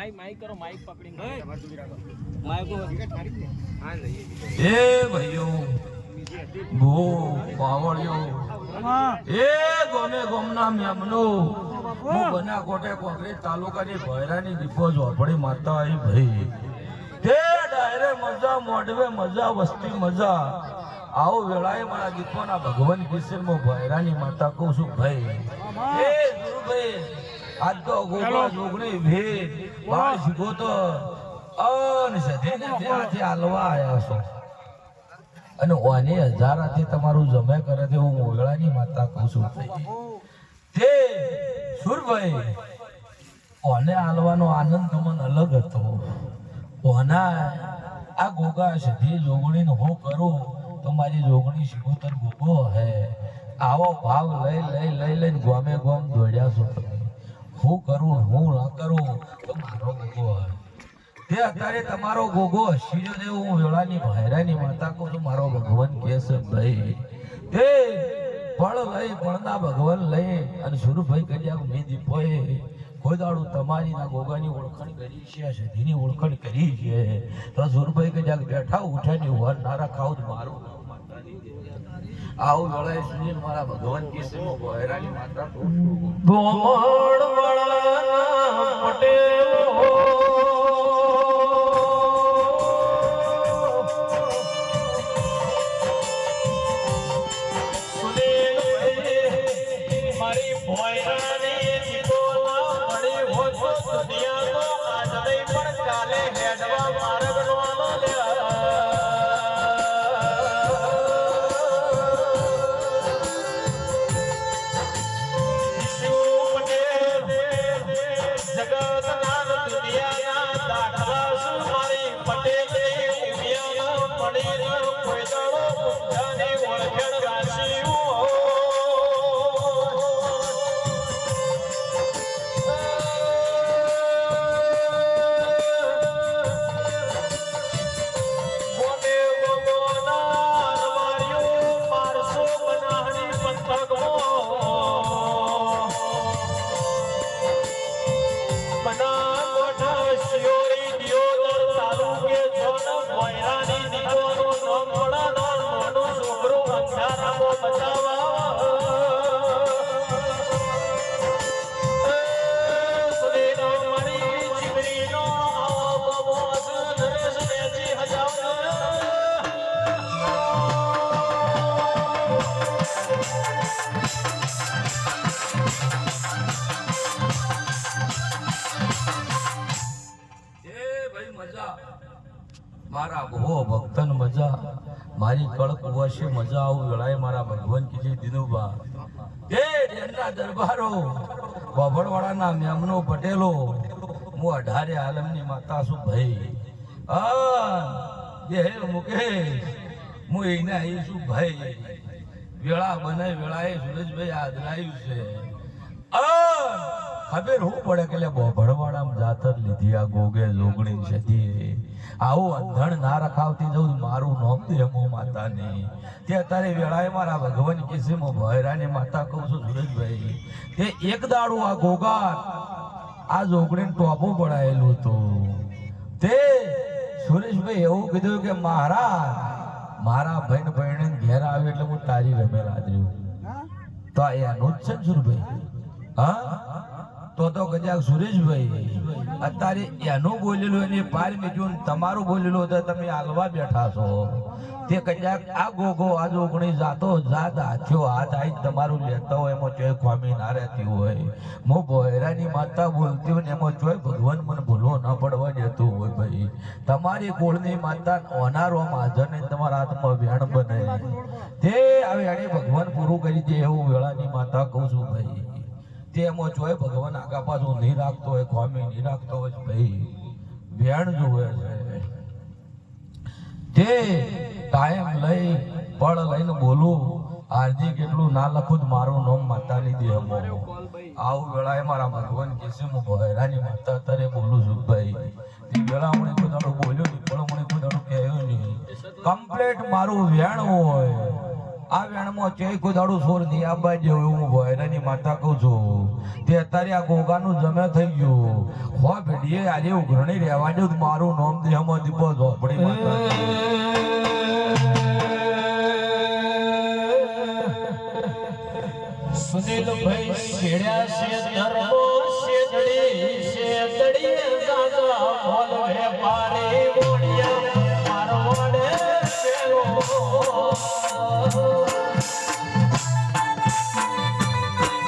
Mike mike કરો mike પકડી mike એ ભાઈઓ. ભો પાવળિયો એ ગોમે ગોમના મેમનો હું. બના કોટે કોંગ્રેસ તાલુકાની ભૈરાની દીપો ઝોપડી માતા આવી ભાઈ. તે ડાયરે મજા મોઢવે મજા વસ્તી મજા. આવો વેળાએ મારા દીપોના ભગવાન કિશોરમાં ભૈરાની માતા કહું છું ભાઈ. એ ગુરુભાઈ. આજ તો ગોગા જોગણી ભેદ વાસ ગોતો તો અન સધીને ત્યાંથી હાલવા આવ્યા છો. અને ઓને હજારાથી તમારું જમે કરે તે હું મોગળાની માતા કહું છું. તે સુરભાઈ ઓને હાલવાનો આનંદ તમને અલગ હતો. ઓના આ ગોગા સીધી જોગણીને હું કરું તો મારી જોગણી શિવોતર ગોગો હે. આવો ભાવ લઈ લઈ લઈ લઈને ગોમે ગોમ દોડ્યા છો. હું કરું હું ન કરું, તો મારો ગોગો તે અત્યારે તમારો ગોગો હસીજો દેવ હું વેળાની ભાયરાની માતા કહું છું, મારો ભગવાન કે છે ભાઈ. તે ફળ લઈ ફળના ભગવાન લઈ અને સુરભાઈ કન્યા મેં દીપોએ કોઈ દાડું તમારી ના ગોગાની ઓળખાણ કરી છે સધીની ઓળખાણ કરી છે. તો સુરભાઈ કન્યા બેઠા ઉઠ્યાની વર ના જ મારું. આવું વેળાએ છે મારા ભગવાન કે છે હું માતા તો ગોમડ વાળા મારી મારા ભો ભક્તન મજા. મારી કળક વશે મજા આવું વેળાએ મારા ભગવાન કીધી દિનુબા, એ એમના દરબારો બાભણવાળાના મેમનો પટેલો, હું અઢારે આલમની માતા છું ભાઈ. એ મુકેશ, હું એને આવી છું ભાઈ. વેળા બને વેળાએ સુરજભાઈ આદરાયું છે. આ ખબર હું પડે કે ભણવાડામાં જાતર લીધી આ ગોગે જોગણી છે આવું અંધણ ના રખાવતી જવું મારું નામ દે મો માતાની. તે અત્યારે વેળાએ મારા ભગવાન કિસીમો ભૈરાની માતા કહું છું સુરેશભાઈ. તે એક દાડું આ ગોગા આ જોગણીને ટોપું પડાયેલું હતું. તે સુરેશભાઈ એવું કીધું કે મહારાજ મારા ભાઈ ભાઈને ઘેર આવે એટલે હું તારી રમે રાજ્યું તો એનું જ છે સુરભાઈ હા? તો તો કદાચ સુરેશભાઈ, અત્યારે એનું બોલેલું એને પાર ને તમારું બોલેલું તો તમે હાલવા બેઠા છો. તે કદાચ આ ગોગો, આ ઓગણી જાતો જાત હાથ્યો હાથ આઈ તમારું લેતો હોય એમાં ચોય ખોમી ના રહેતી હોય. હું ભોયરાની માતા બોલતી હોય ને એમાં ચોય ભગવાન મને ભૂલવો ન પડવા દેતું હોય ભાઈ. તમારી ગોળની માતા ઓનારો હાજર ને તમારા હાથમાં વેણ બને. તે હવે એને ભગવાન પૂરું કરી દે એવું વેળાની માતા કહું છું ભાઈ. તે એમાં જોય ભગવાન આગા પાછું નહીં રાખતો હોય, ખોમી નહીં રાખતો હોય ભાઈ, વેણ જોવે છે. તે ટાઈમ લઈ, પળ લઈને બોલું હાર્દિક એટલું ના લખું જ મારું નામ માતાની દેહમો આવું વેળાએ મારા ભગવાન કેસે હું ભયરાની માતા તારે બોલું છું ભાઈ. તે વેળા મને કોઈ દાડો બોલ્યો નહીં, પણ મને કોઈ દાડો કહેયો નહીં. કમ્પ્લેટ મારું વેણ હોય. આ વેણમાં છે કોઈ સોર નહીં આબા જેવું એવું હોય એની માતા કહું છું, તે અત્યારે આ ગોગાનું જમે થઈ ગયું. હો ભેડીએ આજે ઉઘરણી રહેવા દઉં મારું નામ દેહમાં દીપો ઝોપડી માતા સુનિલભાઈ શેડ્યા છે, ધર્મો શેડડી શેડડી દાદા